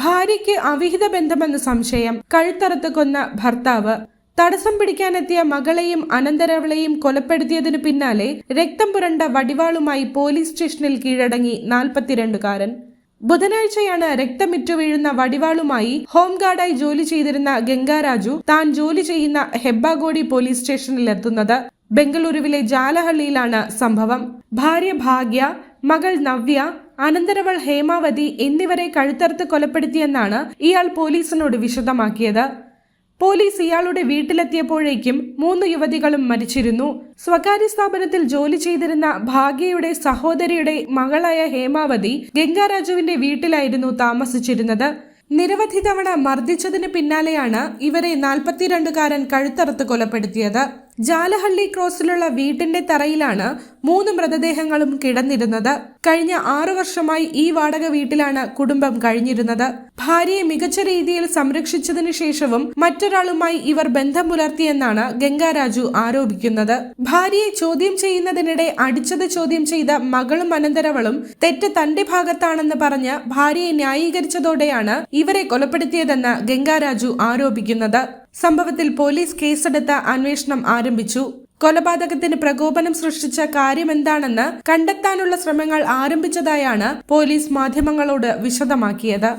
ഭാര്യയ്ക്ക് അവിഹിത ബന്ധമെന്ന സംശയം കഴുത്തറുത്ത് കൊന്ന ഭർത്താവ്. തടസ്സം പിടിക്കാനെത്തിയ മകളെയും അനന്തരവളെയും കൊലപ്പെടുത്തിയതിനു പിന്നാലെ രക്തം പുരണ്ട വടിവാളുമായി പോലീസ് സ്റ്റേഷനിൽ കീഴടങ്ങി നാൽപ്പത്തിരണ്ടുകാരൻ. ബുധനാഴ്ചയാണ് രക്തമിറ്റു വീഴുന്ന വടിവാളുമായി ഹോംഗാർഡായി ജോലി ചെയ്തിരുന്ന ഗംഗാരാജു താൻ ജോലി ചെയ്യുന്ന ഹെബ്ബാഗോഡി പോലീസ് സ്റ്റേഷനിലെത്തുന്നത് ബംഗളൂരുവിലെ ജാലഹള്ളിയിലാണ് സംഭവം. ഭാര്യ ഭാഗ്യ മകൾ നവ്യ അനന്തരവൾ ഹേമാവതി എന്നിവരെ കഴുത്തറുത്ത് കൊലപ്പെടുത്തിയെന്നാണ് ഇയാൾ പോലീസിനോട് വിശദമാക്കിയത്. പോലീസ് ഇയാളുടെ വീട്ടിലെത്തിയപ്പോഴേക്കും മൂന്ന് യുവതികളും മരിച്ചിരുന്നു. സ്വകാര്യ സ്ഥാപനത്തിൽ ജോലി ചെയ്തിരുന്ന ഭാഗ്യയുടെ സഹോദരിയുടെ മകളായ ഹേമാവതി ഗംഗാരാജുവിന്റെ വീട്ടിലായിരുന്നു താമസിച്ചിരുന്നത്. നിരവധി തവണ മർദ്ദിച്ചതിന് പിന്നാലെയാണ് ഇവരെ നാൽപ്പത്തിരണ്ടുകാരൻ കഴുത്തറുത്ത് കൊലപ്പെടുത്തിയത്. ജാലഹള്ളി ക്രോസിലുള്ള വീട്ടിന്റെ തറയിലാണ് മൂന്ന് മൃതദേഹങ്ങളും കിടന്നിരുന്നത്. കഴിഞ്ഞ ആറു വർഷമായി ഈ വാടക വീട്ടിലാണ് കുടുംബം കഴിഞ്ഞിരുന്നത്. ഭാര്യയെ മികച്ച രീതിയിൽ സംരക്ഷിച്ചതിനു ശേഷവും മറ്റൊരാളുമായി ഇവർ ബന്ധം പുലർത്തിയെന്നാണ് ഗംഗാരാജു ആരോപിക്കുന്നത്. ഭാര്യയെ ചോദ്യം ചെയ്യുന്നതിനിടെ അടിച്ചത് ചോദ്യം ചെയ്ത മകളും അനന്തരവളും തെറ്റ് തന്റെ ഭാഗത്താണെന്ന് പറഞ്ഞ് ഭാര്യയെ ന്യായീകരിച്ചതോടെയാണ് ഇവരെ കൊലപ്പെടുത്തിയതെന്ന് ഗംഗാരാജു ആരോപിക്കുന്നത്. സംഭവത്തിൽ പോലീസ് കേസെടുത്ത് അന്വേഷണം ആരംഭിച്ചു. കൊലപാതകത്തിന് പ്രകോപനം സൃഷ്ടിച്ച കാര്യമെന്താണെന്ന് കണ്ടെത്താനുള്ള ശ്രമങ്ങൾ ആരംഭിച്ചതായാണ് പോലീസ് മാധ്യമങ്ങളോട് വിശദമാക്കിയത്.